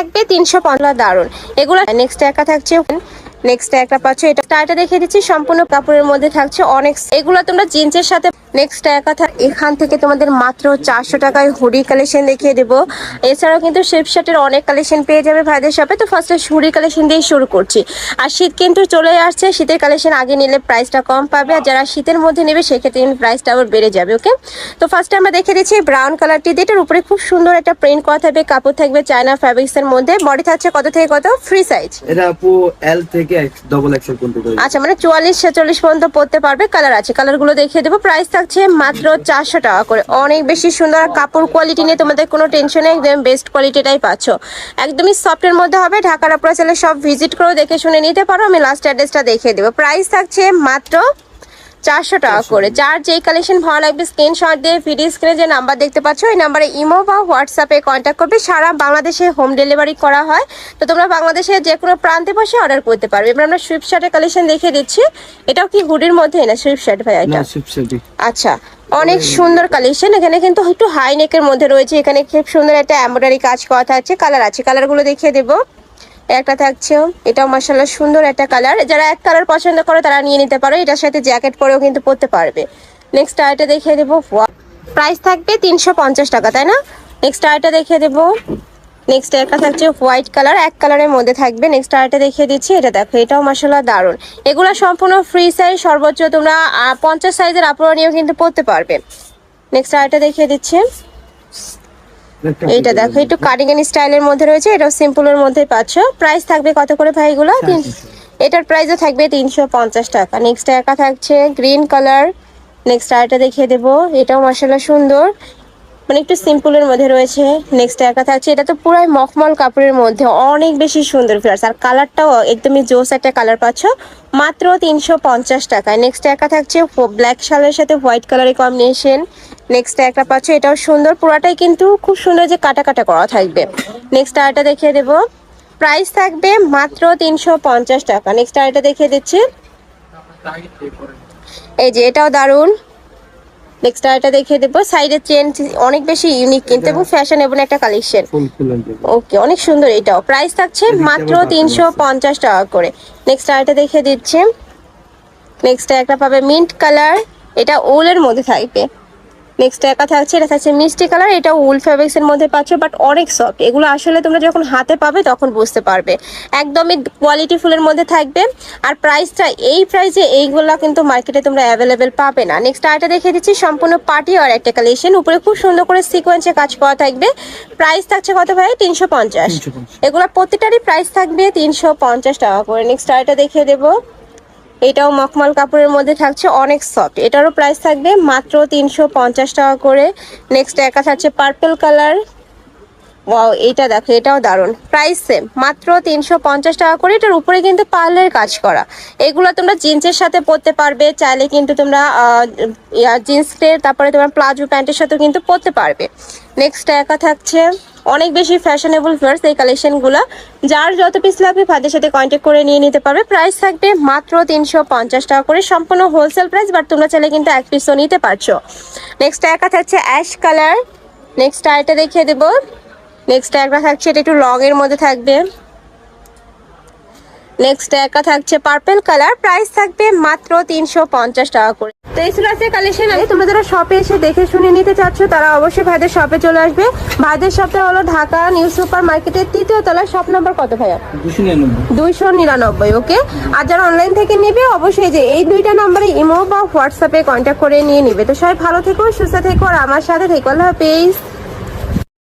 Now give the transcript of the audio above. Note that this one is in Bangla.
থাকবে তিনশো পনেরো দারুণ এগুলো নেক্সট একা থাকছে। নেক্সট একটা পাচ্ছ, এটা টাইটা দেখিয়ে দিচ্ছি, সম্পূর্ণ কাপড়ের মধ্যে থাকছে অনেক এগুলো তোমরা জিন্সের সাথে নেক্সট কথা এখান থেকে তোমাদের মাত্র চারশো টাকায় হুডি কালেকশন দেখিয়ে দেবো। এছাড়াও কিন্তু শেপ শার্টের অনেক কালেকশন পেয়ে যাবে ভাইদের শপে তো ফার্স্টে হুডি কালেকশন দিয়ে শুরু করছি। আর শীত কিন্তু চলে আসছে, শীতের কালেকশন আগে নিলে প্রাইসটা কম পাবে। আর যারা শীতের মধ্যে নেবে, সেক্ষেত্রে কিন্তু প্রাইসটা আবার বেড়ে যাবে ওকে তো ফার্স্টে আমরা দেখে দিচ্ছি ব্রাউন কালারটি দিয়ে এটার উপরে খুব সুন্দর একটা প্রিন্ট করা থাকবে, কাপড় থাকবে চায়না ফ্যাব্রিক্সের মধ্যে। বডি থাকছে কত থেকে কত? ফ্রি সাইজ এটা থেকে আচ্ছা মানে চুয়াল্লিশ, ছেচল্লিশ পর্যন্ত পড়তে পারবে কালার আছে। কালারগুলো দেখিয়ে দেবো। প্রাইস থাকছে মাত্র চারশো টাকা করে। অনেক বেশি সুন্দর কাপড় কোয়ালিটি নিয়ে তোমাদের কোনো টেনশন নেই, একদম বেস্ট কোয়ালিটিটাই পাচ্ছ। একদমই সফটের মধ্যে হবে, ঢাকার আপনারা সব ভিজিট করেও দেখে শুনে নিতে পারো। আমি লাস্ট অ্যাড্রেসটা দেখিয়ে দেবো। প্রাইস থাকছে মাত্র চারশো টাকা করে। যার যেই কালেকশন ভালো লাগবে স্ক্রিনশট দিয়ে ভিডিও স্ক্রিনে যে নাম্বার দেখতে পাচ্ছ ওই নাম্বারে ইমো বা হোয়াটসঅ্যাপে কন্ট্যাক্ট করবে। সারা বাংলাদেশে হোম ডেলিভারি করা হয়। তো তোমরা বাংলাদেশে যে কোনো প্রান্তে বসে অর্ডার করতে পারবে এবার আমরা সুইফট শার্টের কালেকশন দেখিয়ে দিচ্ছি। এটাও কি হুডির মধ্যে? না সুইফট শার্ট ভাই এটা? আচ্ছা অনেক সুন্দর কালেকশন এখানে কিন্তু একটু হাই নেকের মধ্যে রয়েছে। এখানে খুব সুন্দর একটা এমব্রয়ডারি কাজ করা থাকছে কালার আছে। কালারগুলো দেখিয়ে দেবো। একটা থাকছে এটাও মাসাল্লাহ সুন্দর একটা কালার। যারা এক কালার পছন্দ করে, তারা নিয়ে নিতে পারো। এটার সাথে জ্যাকেট পরেও কিন্তু পরতে পারবে। নেক্সট আইটা দেখিয়ে দেবো। প্রাইস থাকবে তিনশো পঞ্চাশ টাকা, তাই না? নেক্সট আইটা দেখিয়ে দেবো। নেক্সট একটা থাকছে হোয়াইট কালার এক কালারের মধ্যে থাকবে। নেক্সট আরেকটা দেখিয়ে দিচ্ছি। এটা দেখো, এটাও মাসাল্লাহ দারুণ। এগুলো সম্পূর্ণ ফ্রি সাইজ সর্বোচ্চ তোমরা পঞ্চাশ সাইজের আপুরা নিয়েও কিন্তু পড়তে পারবে। নেক্সট আরেকটা দেখিয়ে দিচ্ছি। এইটা দেখো একটু কাটিং এন্ড স্টাইলের মধ্যে রয়েছে এটাও সিম্পলের মধ্যে পাচ্ছ। প্রাইস থাকবে কত করে ভাই এগুলো? এটার প্রাইসও থাকবে তিনশো পঞ্চাশ টাকা। নেক্সট একা থাকছে গ্রিন কালার নেক্সট আরেকটা দেখিয়ে দেবো। এটাও মাসাল্লাহ সুন্দর। মানে একটু সিম্পলের মধ্যে রয়েছে। নেক্সট একা থাকছে এটা তো পুরাই মখমল কাপড়ের মধ্যে অনেক বেশি সুন্দর ফিয়ার্স আর কালারটাও একদমই জোস একটা কালার পাচ্ছ। মাত্র তিনশো পঞ্চাশ টাকায়। নেক্সট একা থাকছে ব্ল্যাক শালের সাথে হোয়াইট কালারের কম্বিনেশন নেক্সট একটা পাচ্ছ এটাও সুন্দর। পুরাটাই কিন্তু খুব সুন্দর যে কাটা কাটা করা থাকবে। নেক্সট আরেকটা দেখিয়ে দেবো। প্রাইস থাকবে মাত্র তিনশো পঞ্চাশ টাকা। নেক্সট আরেকটা দেখিয়ে দিচ্ছি। এই যে এটাও দারুণ। নেক্সট আরেকটা দেখিয়ে দেবো। সাইডের চেন অনেক বেশি ইউনিক কিন্তু এবং ফ্যাশন এবং একটা কালেকশন ওকে অনেক সুন্দর এটাও। প্রাইস থাকছে মাত্র তিনশো পঞ্চাশ টাকা করে। নেক্সট আরেকটা দেখিয়ে দিচ্ছি। নেক্সট একটা পাবে মিন্ট কালার এটা উলের মধ্যে থাকবে। নেক্সট একা থাকছে এটা থাকছে মিষ্টি কালার এটা উল ফ্যাব্রিক্স এর মধ্যে পাচ্ছ বাট অনেক সফট এগুলো আসলে তোমরা যখন হাতে পাবে তখন বুঝতে পারবে। একদমই কোয়ালিটি ফুলের মধ্যে থাকবে। আর প্রাইসটা এই প্রাইসে এইগুলা কিন্তু মার্কেটে তোমরা অ্যাভেলেবেল পাবে না। নেক্সট আরেকটা দেখিয়ে দিচ্ছি সম্পূর্ণ পার্টি আর একটা কালেকশন উপরে খুব সুন্দর করে সিকোয়েন্সে কাজ করা থাকবে। প্রাইস থাকছে কত ভাই? তিনশো পঞ্চাশ। এগুলো প্রত্যেকটারই প্রাইস থাকবে তিনশো পঞ্চাশ টাকা করে। নেক্সট আরেকটা দেখিয়ে দেবো। এটাও মখমল কাপড়ের মধ্যে থাকছে অনেক সফট এটারও প্রাইস থাকবে মাত্র তিনশো পঞ্চাশ টাকা করে। নেক্সট একা থাকছে পার্পল কালার ওয়াও এইটা দেখো, এটাও দারুণ। প্রাইস সেম মাত্র তিনশো পঞ্চাশ টাকা করে। এটার উপরে কিন্তু পার্লের কাজ করা। এগুলো তোমরা জিন্সের সাথে পরতে পারবে, চাইলে কিন্তু তোমরা জিন্সের তারপরে তোমার প্লাজো প্যান্টের সাথেও কিন্তু পরতে পারবে। নেক্সট একা থাকছে অনেক বেশি ফ্যাশনেবল ফেয়ার্স এই কালেকশনগুলো যার যত পিস লাগবে ভাইদের সাথে কন্ট্যাক্ট করে নিয়ে নিতে পারবে। প্রাইস থাকবে মাত্র তিনশো পঞ্চাশ টাকা করে। সম্পূর্ণ হোলসেল প্রাইস বাট তোমরা চাইলে কিন্তু এক পিসও নিতে পারছ। নেক্সট একা থাকছে অ্যাশ কালার নেক্সট আরেকটা দেখিয়ে দেবো। নেক্সট একটা থাকছে, এটা একটু লং এর মধ্যে থাকবে। নেক্সট একটা থাকছে পার্পল কালার প্রাইস থাকবে মাত্র তিনশো পঞ্চাশ টাকা করে। তো এই ছিল আজকে কালেকশন আমি তোমরা যারা শপে এসে দেখে শুনে নিতে চাচ্ছ তারা অবশ্যই ভাইদের শপে চলে আসবে। ভাইদের শপটা হলো ঢাকা নিউ সুপার মার্কেটের তৃতীয় তলার শপ নাম্বার কত ভাইয়া? দুইশো নিরানব্বই। ওকে আর যারা অনলাইন থেকে নেবে অবশ্যই যে এই দুইটা নাম্বারে ইমো বা হোয়াটসঅ্যাপে কন্ট্যাক্ট করে নিয়ে নিবে। তো সবাই ভালো থেকো সুস্থ থেকো আর আমার সাথে থেকো। আল্লাহ হাফেজ।